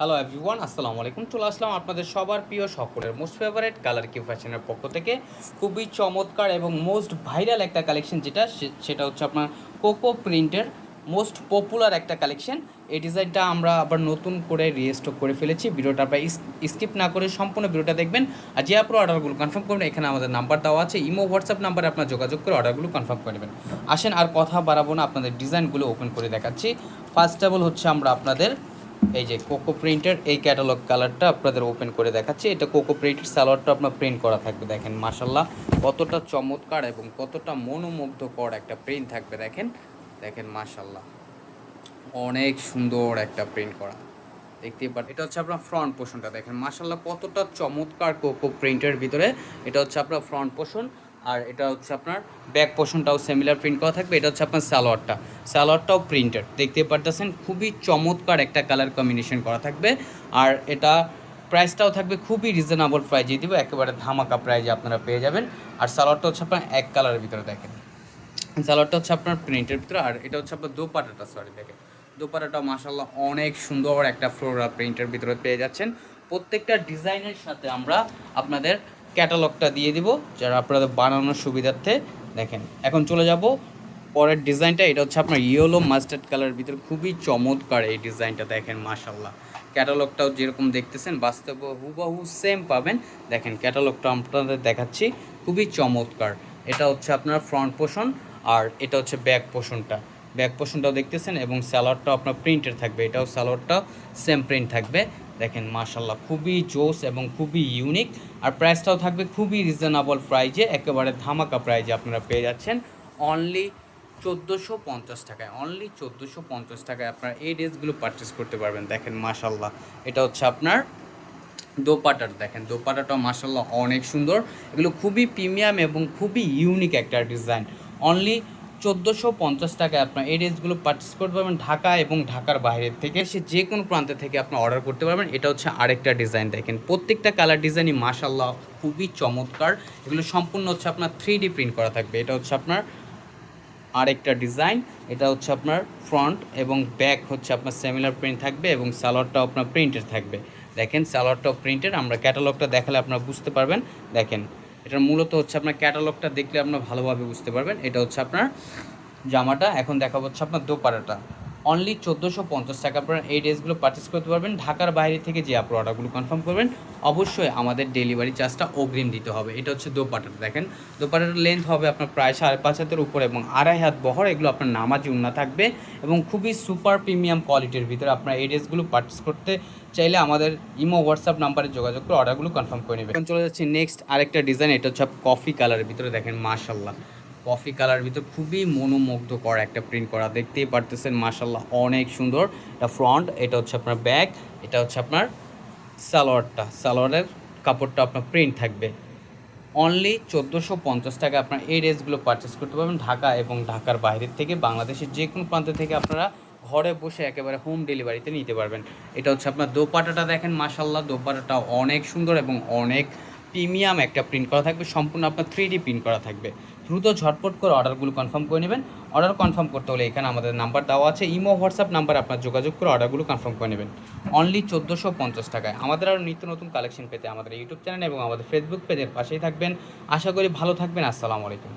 Hello everyone আসসালামু আলাইকুম। চলে আসলাম আপনাদের সবার প্রিয় সকলের মোস্ট ফেভারিট কালার কিউ ফ্যাশনের পক্ষ থেকে। খুবই চমৎকার এবং মোস্ট ভাইরাল একটা কালেকশন যেটা সেটা হচ্ছে আপনার কোকো প্রিন্টের মোস্ট পপুলার একটা কালেকশন এই ডিজাইনটা আমরা আবার নতুন করে রিস্টক করে ফেলেছি। ভিডিওটা আপনার স্কিপ না করে সম্পূর্ণ ভিডিওটা দেখবেন। আর যে আপনার অর্ডারগুলো কনফার্ম করবেন, এখানে আমাদের নাম্বার দেওয়া আছে। ইমো হোয়াটসঅ্যাপ নাম্বারে আপনার যোগাযোগ করে অর্ডারগুলো কনফার্ম করে নেবেন। আসেন, আর কথা বাড়াবো না, আপনাদের ডিজাইনগুলো ওপেন করে দেখাচ্ছি। ফার্স্ট অফ অল হচ্ছে আমরা আপনাদের এই যে কোকো প্রিন্টের এই ক্যাটালগ কালারটা আপনাদের ওপেন করে দেখাচ্ছি। এটা কোকো প্রিন্টের সালোয়ারটা আপনার প্রিন্ট করা থাকবে, দেখেন। মাসাল্লাহ কতটা চমৎকার এবং কতটা মনোমুগ্ধকর একটা প্রিন্ট থাকবে, দেখেন। দেখেন মাসাল্লাহ অনেক সুন্দর একটা প্রিন্ট করা। দেখতেই পারেন এটা হচ্ছে আপনার ফ্রন্ট পোর্শনটা দেখেন। মাসাল্লাহ কতটা চমৎকার কোকো প্রিন্টের ভিতরে। এটা হচ্ছে আপনার ফ্রন্ট পোর্শন আর এটা হচ্ছে আপনার ব্যাক পোর্শনটাও সিমিলার প্রিন্ট করা থাকবে, এটা হচ্ছে আপনার সালোয়ারটা। সালোয়ারটাও প্রিন্টেড দেখতে পারতেছেন খুবই চমৎকার একটা কালার কম্বিনেশন করা থাকবে। আর এটা প্রাইসটাও থাকবে খুবই রিজনেবল প্রাইজে দিব একেবারে ধামাকা প্রাইজে আপনারা পেয়ে যাবেন। আর সালোয়ারটা হচ্ছে আপনার এক কালারের ভিতরে দেখেন। সালোয়ারটা হচ্ছে আপনার প্রিন্টের ভিতরে, আর এটা হচ্ছে আপনার দোপাটাটা সরি দেখেন। দোপাটাটা মাসাল্লাহ অনেক সুন্দর একটা ফ্লোরা প্রিন্টের ভিতরে পেয়ে যাচ্ছেন। প্রত্যেকটা ডিজাইনের সাথে আমরা আপনাদের ক্যাটালগটা দিয়ে দিব, যারা আপনাদের বানানোর সুবিধার্থে দেখেন। এখন চলে যাব পরের ডিজাইনটা, এটা হচ্ছে আপনার ইয়েলো মাস্টার্ড কালারের ভিতরে খুবই চমৎকার এই ডিজাইনটা দেখেন মাসাল্লাহ ক্যাটালগটাও যেরকম দেখতেছেন, বাস্তব হুবাহু সেম পাবেন। দেখেন, ক্যাটালগটা আপনাদের দেখাচ্ছি, খুবই চমৎকার। এটা হচ্ছে আপনার ফ্রন্ট পোর্শন আর এটা হচ্ছে ব্যাক পোর্শনটা ব্যাক পোর্শনটাও দেখতেছেন এবং স্যালোয়ারটাও আপনার প্রিন্টের থাকবে, এটাও স্যালোয়ারটাও সেম প্রিন্ট থাকবে। দেখেন মাশাল্লাহ খুবই জোস এবং খুবই ইউনিক আর প্রাইসটাও থাকবে খুবই রিজনেবল প্রাইজে একেবারে ধামাকা প্রাইজে আপনারা পেয়ে যাচ্ছেন। অনলি চোদ্দোশো পঞ্চাশ টাকায় অনলি চোদ্দোশো পঞ্চাশ টাকায় আপনারা এই ড্রেসগুলো পারচেস করতে পারবেন। দেখেন মাশাল্লাহ এটা হচ্ছে আপনার দোপাটার দেখেন দোপাটাটাও মাসাল্লাহ অনেক সুন্দর। এগুলো খুবই প্রিমিয়াম এবং খুবই ইউনিক একটা ডিজাইন অনলি চোদ্দোশো পঞ্চাশ টাকায় আপনার এই ড্রেসগুলো পারচেস করতে পারবেন ঢাকা এবং ঢাকার বাইরের থেকে। সে যে কোনো প্রান্ত থেকে আপনি অর্ডার করতে পারবেন। এটা হচ্ছে আরেকটা ডিজাইন দেখেন। প্রত্যেকটা কালার ডিজাইনই মাসাল্লাহ খুবই চমৎকার। এগুলো সম্পূর্ণ হচ্ছে আপনার থ্রি ডি প্রিন্ট করা থাকবে। এটা হচ্ছে আপনার আরেকটা ডিজাইন এটা হচ্ছে আপনার ফ্রন্ট এবং ব্যাক হচ্ছে আপনার সেমিলার প্রিন্ট থাকবে এবং সালোয়ারটাও আপনার প্রিন্টের থাকবে। দেখেন সালোয়ারটাও প্রিন্টের আমরা ক্যাটালগটা দেখালে আপনারা বুঝতে পারবেন। দেখেন এটার মূলত হচ্ছে আপনার ক্যাটালগটা দেখলে আপনার ভালোভাবে বুঝতে পারবেন। এটা হচ্ছে আপনার জামাটা। এখন দেখা হচ্ছে আপনার দোপারাটা অনলি চোদ্দোশো পঞ্চাশ টাকা আপনারা এই ড্রেসগুলো পারচেস করতে পারবেন। ঢাকার বাইরে থেকে যে আপনার অর্ডারগুলো কনফার্ম করবেন, অবশ্যই আমাদের ডেলিভারি চার্জটা অগ্রিম দিতে হবে। এটা হচ্ছে দোপাটাটা দেখেন। দোপাটার লেন্থ হবে আপনার প্রায় সাড়ে পাঁচ হাতের উপর এবং আড়াই হাত বহর। এগুলো আপনার নামাজি উন্না থাকবে এবং খুবই সুপার প্রিমিয়াম কোয়ালিটির ভিতরে আপনার এই ড্রেসগুলো পারচেস করতে চাইলে আমাদের ইমো হোয়াটসঅ্যাপ নাম্বারে যোগাযোগ করে অর্ডারগুলো কনফার্ম করে নেবে এখন চলে যাচ্ছি নেক্সট আরেকটা ডিজাইন এটা হচ্ছে কফি কালারের ভিতরে দেখেন মাশাল্লাহ কফি কালার ভিতর খুবই মনোমুগ্ধকর একটা প্রিন্ট করা। দেখতেই পারতেছেন মাশাল্লাহ অনেক সুন্দর। এটা ফ্রন্ট এটা হচ্ছে আপনার ব্যাক এটা হচ্ছে আপনার সালোয়ারটা। সালোয়ারের কাপড়টা আপনার প্রিন্ট থাকবে। অনলি চোদ্দোশো পঞ্চাশ টাকা আপনার এই ড্রেসগুলো পারচেস করতে পারবেন ঢাকা এবং ঢাকার বাইরের থেকে, বাংলাদেশের যে কোনো প্রান্ত থেকে আপনারা ঘরে বসে একেবারে হোম ডেলিভারিতে নিতে পারবেন। এটা হচ্ছে আপনার দোপাটাটা দেখেন মাশাল্লাহ দোপাটাটা অনেক সুন্দর এবং অনেক প্রিমিয়াম একটা প্রিন্ট করা থাকবে। সম্পূর্ণ আপনার থ্রি প্রিন্ট করা থাকবে। দ্রুত ঝটপট করে অর্ডারগুলো কনফার্ম করে নেবেন। অর্ডার কনফার্ম করতে হলে এখানে আমাদের নাম্বার দেওয়া আছে। ইমো হোয়াটসঅ্যাপ নাম্বার আপনার যোগাযোগ করে অর্ডারগুলো কনফার্ম করে নেবেন। অনলি চোদ্দোশো পঞ্চাশ টাকায়। আমাদের আরও নিত্য নতুন কালেকশন পেতে আমাদের ইউটিউব চ্যানেল এবং আমাদের ফেসবুক পেজের পাশেই থাকবেন। আশা করি ভালো থাকবেন। আসসালামু আলাইকুম।